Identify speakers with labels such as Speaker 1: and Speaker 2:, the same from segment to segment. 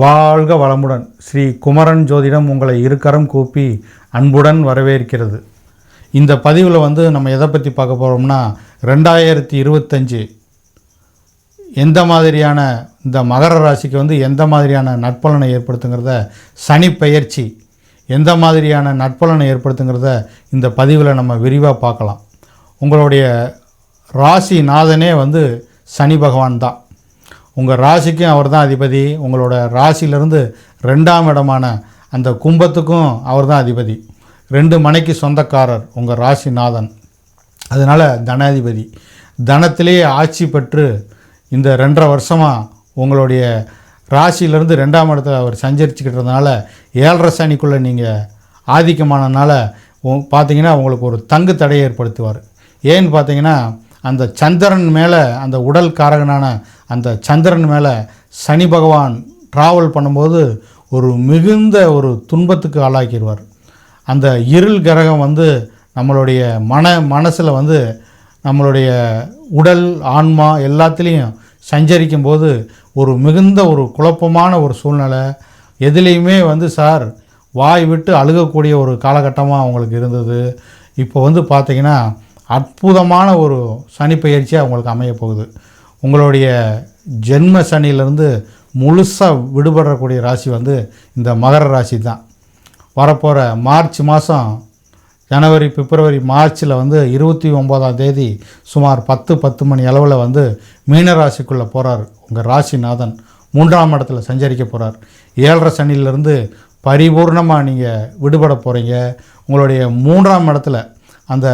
Speaker 1: வாழ்க வளமுடன். ஸ்ரீ குமரன் ஜோதிடம் உங்களை இருக்கரம் கூப்பி அன்புடன் வரவேற்கிறது. இந்த பதிவில் வந்து நம்ம எதை பற்றி பார்க்க போகிறோம்னா ரெண்டாயிரத்தி இருபத்தஞ்சு எந்த மாதிரியான இந்த மகர ராசிக்கு வந்து எந்த மாதிரியான நட்பலனை ஏற்படுத்துங்கிறத சனி பெயர்ச்சி எந்த மாதிரியான நட்பலனை ஏற்படுத்துங்கிறத இந்த பதிவில் நம்ம விரிவாக பார்க்கலாம். உங்களுடைய ராசி நாதனே வந்து சனி பகவான் தான். உங்கள் ராசிக்கும் அவர் தான் அதிபதி. உங்களோட ராசியிலிருந்து ரெண்டாம் இடமான அந்த கும்பத்துக்கும் அவர் தான் அதிபதி. ரெண்டு மனைக்கு சொந்தக்காரர் உங்கள் ராசிநாதன் அதனால் தனாதிபதி. தனத்திலேயே ஆட்சி பெற்று இந்த ரெண்டரை வருஷமாக உங்களுடைய ராசியிலேருந்து ரெண்டாம் இடத்துல அவர் சஞ்சரிச்சுக்கிட்டதுனால ஏழரை சனிக்குள்ளே நீங்கள் ஆதிக்கமானதுனால உ- பார்த்தீங்கன்னா உங்களுக்கு ஒரு தங்கு தடையை ஏற்படுத்துவார். ஏன்னு பார்த்தீங்கன்னா அந்த சந்திரன் மேலே அந்த உடல் காரகனான அந்த சந்திரன் மேலே சனி பகவான் ட்ராவல் பண்ணும்போது ஒரு மிகுந்த ஒரு துன்பத்துக்கு ஆளாக்கிடுவார். அந்த இருள் கிரகம் வந்து நம்மளுடைய மன மனசில் வந்து நம்மளுடைய உடல் ஆன்மா எல்லாத்துலேயும் சஞ்சரிக்கும் போது ஒரு மிகுந்த ஒரு குழப்பமான ஒரு சூழ்நிலை. எதுலேயுமே வந்து சார் வாய் விட்டு அழுகக்கூடிய ஒரு காலகட்டமாக அவங்களுக்கு இருந்தது. இப்போ வந்து பார்த்திங்கன்னா அற்புதமான ஒரு சனி பயிற்சியாக அவங்களுக்கு அமைய போகுது உங்களுடைய ஜென்ம சனியிலேருந்து முழுசாக விடுபடக்கூடிய ராசி வந்து இந்த மகர ராசி தான். வரப்போகிற மார்ச் மாதம் ஜனவரி பிப்ரவரி மார்ச்சில் வந்து இருபத்தி ஒம்போதாம் தேதி சுமார் பத்து பத்து மணி அளவில் வந்து மீன ராசிக்குள்ளே போகிறார் உங்கள் ராசிநாதன் மூன்றாம் இடத்துல சஞ்சரிக்க போகிறார் ஏழரை சனியிலேருந்து பரிபூர்ணமாக நீங்கள் விடுபட போகிறீங்க உங்களுடைய மூன்றாம் இடத்துல அந்த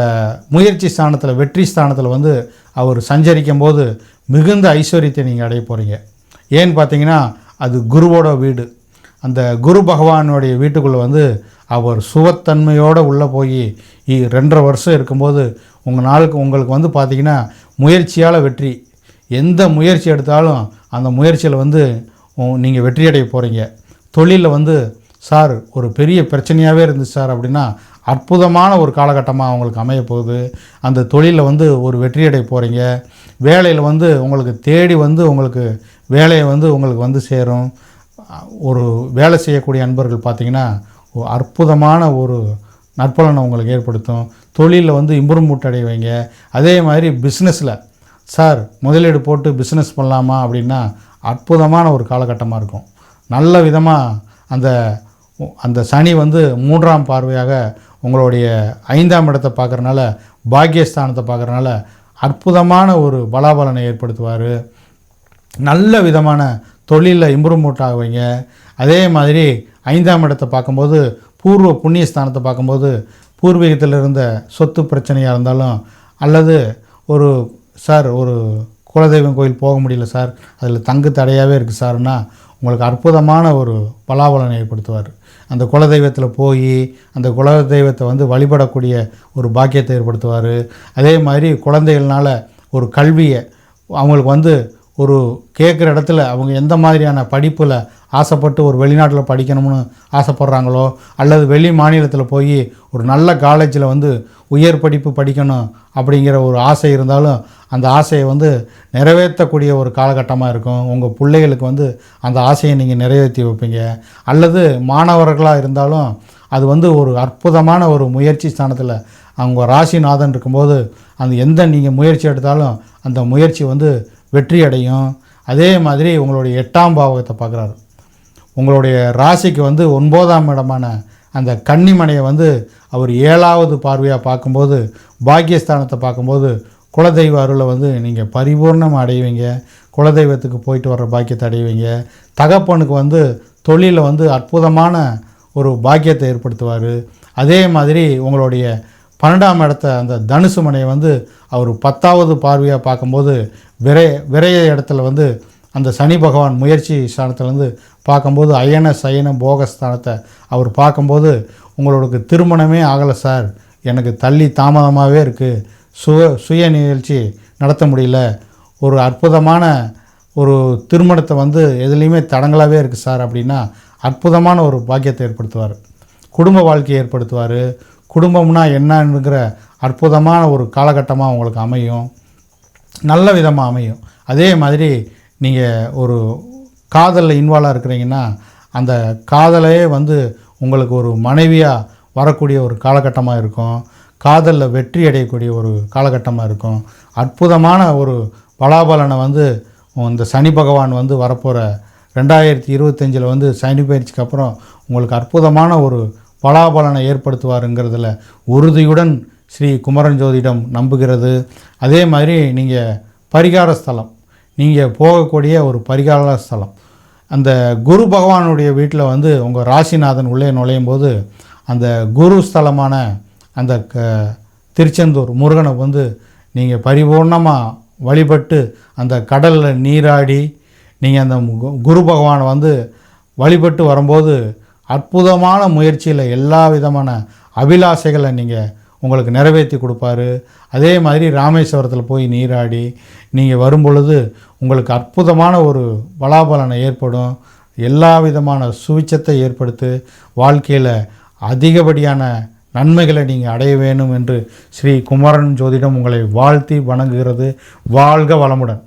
Speaker 1: முயற்சி ஸ்தானத்தில் வெற்றி ஸ்தானத்தில் வந்து அவர் சஞ்சரிக்கும் போது மிகுந்த ஐஸ்வர்யத்தை நீங்கள் அடைய போகிறீங்க ஏன்னு பார்த்தீங்கன்னா அது குருவோட வீடு. அந்த குரு பகவானுடைய வீட்டுக்குள்ளே வந்து அவர் சுவத்தன்மையோடு உள்ளே போய் இ- ரெண்டரை வருஷம் இருக்கும்போது உங்கள் நாளுக்கு உங்களுக்கு வந்து பார்த்தீங்கன்னா முயற்சியால் வெற்றி. எந்த முயற்சி எடுத்தாலும் அந்த முயற்சியில் வந்து நீங்கள் வெற்றி அடைய போகிறீங்க தொழிலில் வந்து சார் ஒரு பெரிய பிரச்சனையாகவே இருந்துச்சு சார் அப்படின்னா அற்புதமான ஒரு காலகட்டமாக அவங்களுக்கு அமைய போகுது. அந்த தொழிலில் வந்து ஒரு வெற்றி அடைய போகிறீங்க வேலையில் வந்து உங்களுக்கு தேடி வந்து உங்களுக்கு வேலையை வந்து உங்களுக்கு வந்து சேரும். ஒரு வேலை செய்யக்கூடிய அன்பர்கள் பார்த்திங்கன்னா அற்புதமான ஒரு நற்பலனை உங்களுக்கு ஏற்படுத்தும். தொழிலில் வந்து இம்ப்ரூவ்மெண்ட் அடைவீங்க அதே மாதிரி பிஸ்னஸில் சார் முதலீடு போட்டு பிஸ்னஸ் பண்ணலாமா? அப்படின்னா அற்புதமான ஒரு காலகட்டமாக இருக்கும். நல்ல விதமாக அந்த அந்த சனி வந்து மூன்றாம் பார்வையாக உங்களுடைய ஐந்தாம் இடத்தை பார்க்குறனால பாக்கியஸ்தானத்தை பார்க்குறனால அற்புதமான ஒரு பலாபலனை ஏற்படுத்துவார். நல்ல விதமான தொழிலில் இம்ப்ரூவ்மெண்ட் ஆகுவீங்க. அதே மாதிரி ஐந்தாம் இடத்தை பார்க்கும்போது பூர்வ புண்ணிய ஸ்தானத்தை பார்க்கும்போது பூர்வீகத்தில் இருந்த சொத்து பிரச்சனையாக இருந்தாலும் அல்லது ஒரு சார் ஒரு குலதெய்வம் கோயில் போக முடியல சார். அதில் தங்கு தடையாகவே இருக்குது சார்னா உங்களுக்கு அற்புதமான ஒரு பலாபலனை ஏற்படுத்துவார். அந்த குலதெய்வத்தில் போய் அந்த குலதெய்வத்தை வந்து வழிபடக்கூடிய ஒரு பாக்கியத்தை ஏற்படுத்துவார். அதே மாதிரி குழந்தைகள்னால ஒரு கல்வியை அவங்களுக்கு வந்து ஒரு கேட்குற இடத்துல அவங்க எந்த மாதிரியான படிப்பில் ஆசைப்பட்டு ஒரு வெளிநாட்டில் படிக்கணும்னு ஆசைப்பட்றாங்களோ அல்லது வெளி மாநிலத்தில் போய் ஒரு நல்ல காலேஜில் வந்து உயர் படிப்பு படிக்கணும் அப்படிங்கிற ஒரு ஆசை இருந்தாலும் அந்த ஆசையை வந்து நிறைவேற்றக்கூடிய ஒரு காலகட்டமாக இருக்கும். உங்கள் பிள்ளைகளுக்கு வந்து அந்த ஆசையை நீங்கள் நிறைவேற்றி வைப்பீங்க. அல்லது மாணவர்களாக இருந்தாலும் அது வந்து ஒரு அற்புதமான ஒரு முயற்சி ஸ்தானத்தில் அவங்க ராசிநாதன் இருக்கும்போது அந்த எந்த நீங்கள் முயற்சி எடுத்தாலும் அந்த முயற்சி வந்து வெற்றி அடையும் அதே மாதிரி உங்களுடைய எட்டாம் பாவகத்தை பார்க்குறாரு. உங்களுடைய ராசிக்கு வந்து ஒன்பதாம் இடமான அந்த கன்னிமனையை வந்து அவர் ஏழாவது பார்வையாக பார்க்கும்போது பாக்கியஸ்தானத்தை பார்க்கும்போது குலதெய்வ அருளை வந்து நீங்கள் பரிபூர்ணமாக அடைவீங்க. குலதெய்வத்துக்கு போயிட்டு வர்ற பாக்கியத்தை அடைவீங்க. தகப்பனுக்கு வந்து தொழிலில் வந்து அற்புதமான ஒரு பாக்கியத்தை ஏற்படுத்துவார். அதே மாதிரி உங்களுடைய பன்னெண்டாம் இடத்த அந்த தனுசு மனையை வந்து அவர் பத்தாவது பார்வையாக பார்க்கும்போது விரை விரைய இடத்துல வந்து அந்த சனி பகவான் முயற்சி ஸ்தானத்தில் வந்து பார்க்கும்போது அயன சயன போகஸ்தானத்தை அவர் பார்க்கும்போது உங்களுக்கு திருமணமே ஆகலை சார். எனக்கு தள்ளி தாமதமாகவே இருக்குது சுய சுய நிகழ்ச்சி நடத்த முடியல. ஒரு அற்புதமான ஒரு திருமணத்தை வந்து எதுலேயுமே தடங்களாகவே இருக்குது சார் அப்படின்னா அற்புதமான ஒரு பாக்கியத்தை ஏற்படுத்துவார். குடும்ப வாழ்க்கையை ஏற்படுத்துவார். குடும்பம்னா என்னங்கிற அற்புதமான ஒரு காலகட்டமாக உங்களுக்கு அமையும். நல்ல விதமாக அமையும். அதே மாதிரி நீங்கள் ஒரு காதலில் இன்வால்வாக இருக்கிறீங்கன்னா அந்த காதலையே வந்து உங்களுக்கு ஒரு மனைவியாக வரக்கூடிய ஒரு காலகட்டமாக இருக்கும். காதலில் வெற்றி அடையக்கூடிய ஒரு காலகட்டமாக இருக்கும். அற்புதமான ஒரு பலாபலனை வந்து இந்த சனி பகவான் வந்து வரப்போகிற ரெண்டாயிரத்தி இருபத்தஞ்சில் வந்து சனி பயிற்சிக்கு அப்புறம் உங்களுக்கு அற்புதமான ஒரு பலாபலனை ஏற்படுத்துவாருங்கிறதுல உறுதியுடன் ஸ்ரீ குமரன் ஜோதிடம் நம்புகிறது. அதே மாதிரி நீங்கள் பரிகார ஸ்தலம் நீங்கள் போகக்கூடிய ஒரு பரிகார ஸ்தலம். அந்த குரு பகவானுடைய வீட்டில் வந்து உங்கள் ராசிநாதன் உள்ளே நுழையும் போது அந்த குரு ஸ்தலமான அந்த க திருச்செந்தூர் முருகனை வந்து நீங்கள் பரிபூர்ணமாக வழிபட்டு அந்த கடலில் நீராடி நீங்கள் அந்த கு- குரு பகவானை வந்து வழிபட்டு வரும்போது அற்புதமான முயற்சியில் எல்லா விதமான அபிலாசைகளை நீங்கள் உங்களுக்கு நிறைவேற்றி கொடுப்பாரு. அதே மாதிரி ராமேஸ்வரத்தில் போய் நீராடி நீங்கள் வரும் பொழுது உங்களுக்கு அற்புதமான ஒரு பலாபலனை ஏற்படும். எல்லா விதமான சுவிச்சத்தை ஏற்படுத்தி வாழ்க்கையில் அதிகப்படியான நன்மைகளை நீங்கள் அடைய வேணும் என்று ஸ்ரீ குமரன் ஜோதிடம் உங்களை வாழ்த்தி வணங்குகிறது. வாழ்க வளமுடன்.